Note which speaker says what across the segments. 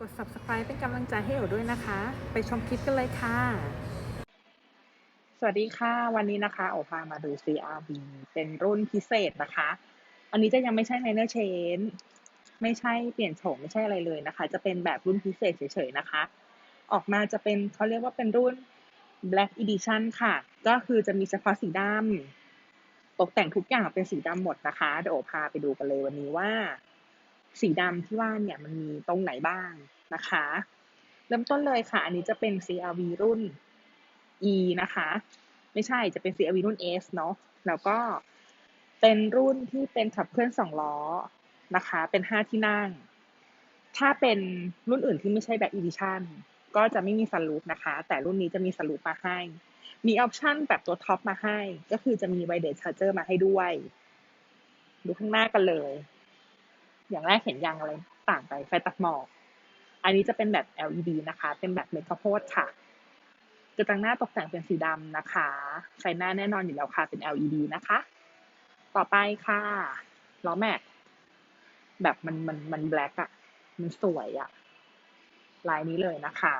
Speaker 1: กด subscribe เป็นกำลังใจให้เอ๋ด้วยนะคะ ไปชมคลิปกันเลยค่ะ
Speaker 2: สวัสดีค่ะ วันนี้นะคะโอพามาดู CRV เป็นรุ่นพิเศษนะคะ อันนี้จะยังไม่ใช่ minor change ไม่ใช่เปลี่ยนโฉมไม่ใช่อะไรเลยนะคะ จะเป็นแบบรุ่นพิเศษเฉยๆนะคะ ออกมาจะเป็นเขาเรียกว่าเป็นรุ่น black edition ค่ะ ก็คือจะมีเฉพาะสีดำตกแต่งทุกอย่างเป็นสีดำหมดนะคะ เดี๋ยวโอพาไปดูกันเลยวันนี้ว่า สีดำที่ว่าเนี่ยมันมีตรงไหนบ้างนะคะ เริ่มต้นเลยค่ะ อันนี้จะเป็น CRV รุ่น E นะคะ ไม่ใช่จะเป็น CRV รุ่น S เนาะแล้วก็เป็นรุ่นที่เป็นขับเคลื่อนสองล้อนะคะ เป็นห้าที่นั่ง ถ้าเป็นรุ่นอื่นที่ไม่ใช่แบบ Edition ก็จะไม่มีซันรูฟนะคะ แต่รุ่นนี้จะมีซันรูฟมาให้ มีออปชั่นแบบตัวท็อปมาให้ ก็คือจะมีไวเด c ชาร์เจอร์มาให้ด้วย ดูข้างหน้ากันเลย อย่างแรกเห็นยางอะไรต่างไปไฟตัดหมอกอันนี้จะเป็นแบบ LED นะคะ เป็นแบบเมกะโพดค่ะกระจังหน้าตกแต่งเป็นสีดำนะคะ ไฟหน้าแน่นอนอยู่แล้วค่ะ เป็น LED นะคะ ต่อไปค่ะล้อแม็ก แบบมันมันมันแบล็กอะมันสวยอะลายนี้เลยนะคะ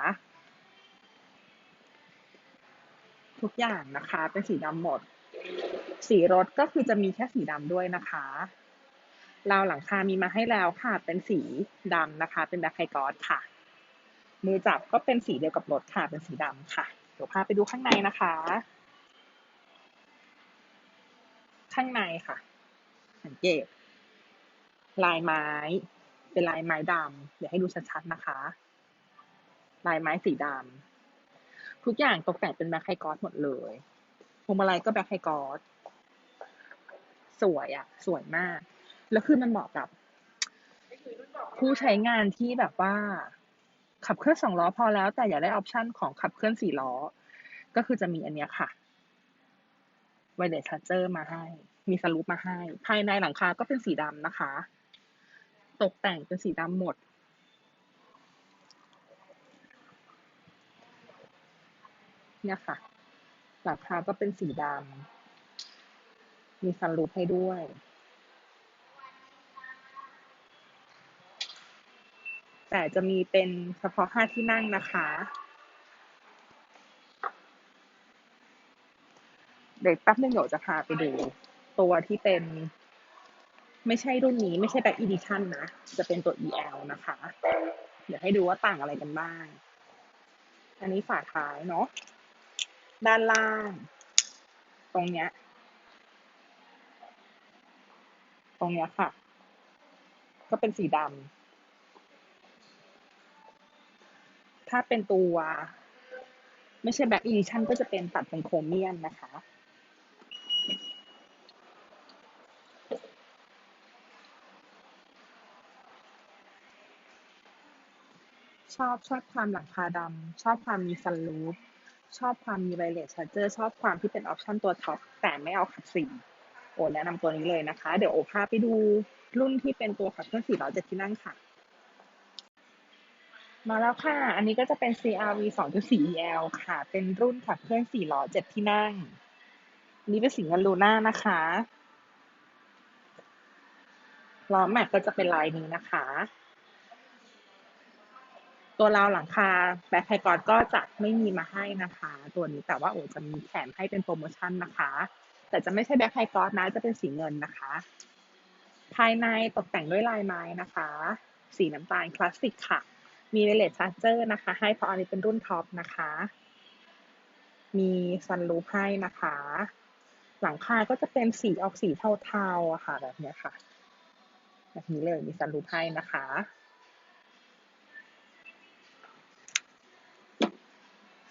Speaker 2: ทุกอย่างนะคะ เป็นสีดำหมด สีรถก็คือจะมีแค่สีดำด้วยนะคะ ราวหลังคามีมาให้แล้วค่ะ เป็นสีดำนะคะ เป็นแบล็คไฮกอสค่ะ มือจับก็เป็นสีเดียวกับรถค่ะ เป็นสีดำค่ะ เดี๋ยวพาไปดูข้างในนะคะ ข้างในค่ะ สังเกต ลายไม้ เป็นลายไม้ดำเดี๋ยวให้ดูชัดๆนะคะ ลายไม้สีดำทุกอย่างตกแต่งเป็นแบล็คไฮกอสหมดเลยพวงมาลัยก็แบล็คไฮกอสสวยอะสวยมาก แล้วคือมันเหมาะกับ ผู้ใช้งานที่แบบว่า ขับเคลื่อนสองล้อพอแล้ว แต่อยากได้ออปชันของขับเคลื่อนสี่ล้อ ก็คือจะมีอันเนี้ยค่ะไวเลสชาร์เจอร์มาให้ มีสลูปมาให้ ภายในหลังคาก็เป็นสีดำนะคะ ตกแต่งเป็นสีดำหมดเนี่ยค่ะหลังคาก็เป็นสีดำ มีซันรูฟให้ด้วย แต่จะมีเป็นเฉพาะห้าที่นั่งนะคะ เดี๋ยวแป๊บนึงเดี๋ยวจะพาไปดูตัวที่เป็นไม่ใช่รุ่นนี้ไม่ใช่แบบ edition นะ จะเป็นตัว EL นะคะ เดี๋ยวให้ดูว่าต่างอะไรกันบ้าง อันนี้ฝาท้ายเนาะ ด้านล่าง ตรงเนี้ย ตรงเนี้ยค่ะ ก็เป็นสีดำ ถ้าเป็นตัว ไม่ใช่แบบอีดิชั่นก็จะเป็นตัดเป็นโครเมียมนะคะ ชอบชอบความหลังคาดำชอบความมีซันรูฟชอบความมีไวเลสชาร์เจอร์ชอบความที่เป็นออปชันตัวท็อปแต่ไม่เอาขับสี่โอ้แนะนำตัวนี้เลยนะคะ เดี๋ยวโอพาไปดูรุ่นที่เป็นตัวขับเคลื่อนสี่ล้อเจ็ดที่นั่งค่ะ มาแล้วค่ะ อันนี้ก็จะเป็น CRV 2.4 L ค่ะ เป็นรุ่นขับเคลื่อน4ล้อ7ที่นั่งนนี้เป็นสีเงินลูน่านะคะล้อแม็กก็จะเป็นลายนี้นะคะ ตัวราวหลังคาแบ็คไฮกอดก็จะไม่มีมาให้นะคะ ตัวนี้แต่ว่าโอ้จะมีแถมให้เป็นโปรโมชั่นนะคะ แต่จะไม่ใช่แบ็คไฮกอดนะ จะเป็นสีเงินนะคะ ภายในตกแต่งด้วยลายไม้นะคะ สีน้ำตาลคลาสสิกค่ะ มีไวเลชาร์เจอร์นะคะ ให้เพราะอันนี้เป็นรุ่นท็อปนะคะ มีซันรูฟให้นะคะ หลังคาก็จะเป็นสีออกสีเทาๆอะค่ะ แบบนี้ค่ะ แบบนี้เลยมีซันรูฟให้นะคะ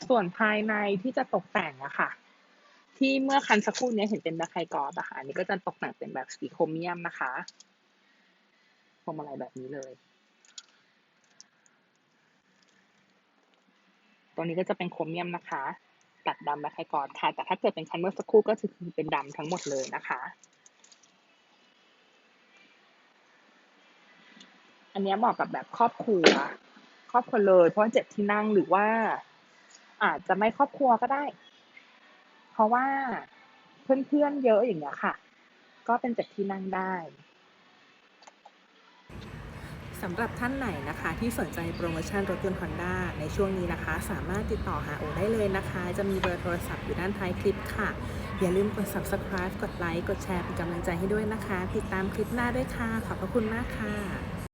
Speaker 2: ส่วนภายในที่จะตกแต่งอะค่ะ ที่เมื่อคันสักครู่นี้เห็นเป็นแบ็คไฮกอร์ดอะค่ะอันนี้ก็จะตกแต่งเป็นแบบสีโครเมียมนะคะพวงมาลัยแบบนี้เลย ตรงนี้ก็จะเป็นโครเมียมนะคะ ตัดดำแบ็คไฮกอร์ดค่ะ แต่ถ้าเกิดเป็นคันเมื่อสักครู่ก็จะคือเป็นดำทั้งหมดเลยนะคะ อันนี้เหมาะกับแบบครอบครัว ครอบครัวเลย เพราะเจ็ดที่นั่งหรือว่า อาจจะไม่ครอบครัวก็ได้ เพราะว่าเพื่อนๆเยอะอย่างเงี้ยค่ะ ก็เป็นเจ็ดที่นั่งได้
Speaker 1: สำหรับท่านไหนนะคะที่สนใจโปรโมชั่นรถยนต์ฮอนด้าในช่วงนี้นะคะ สามารถติดต่อหาโอได้เลยนะคะ จะมีเบอร์โทรศัพท์อยู่ด้านท้ายคลิปค่ะ อย่าลืมกด subscribe กดไลค์กดแชร์เป็นกำลังใจให้ด้วยนะคะ ติดตามคลิปหน้าด้วยค่ะ ขอบพระคุณมากค่ะ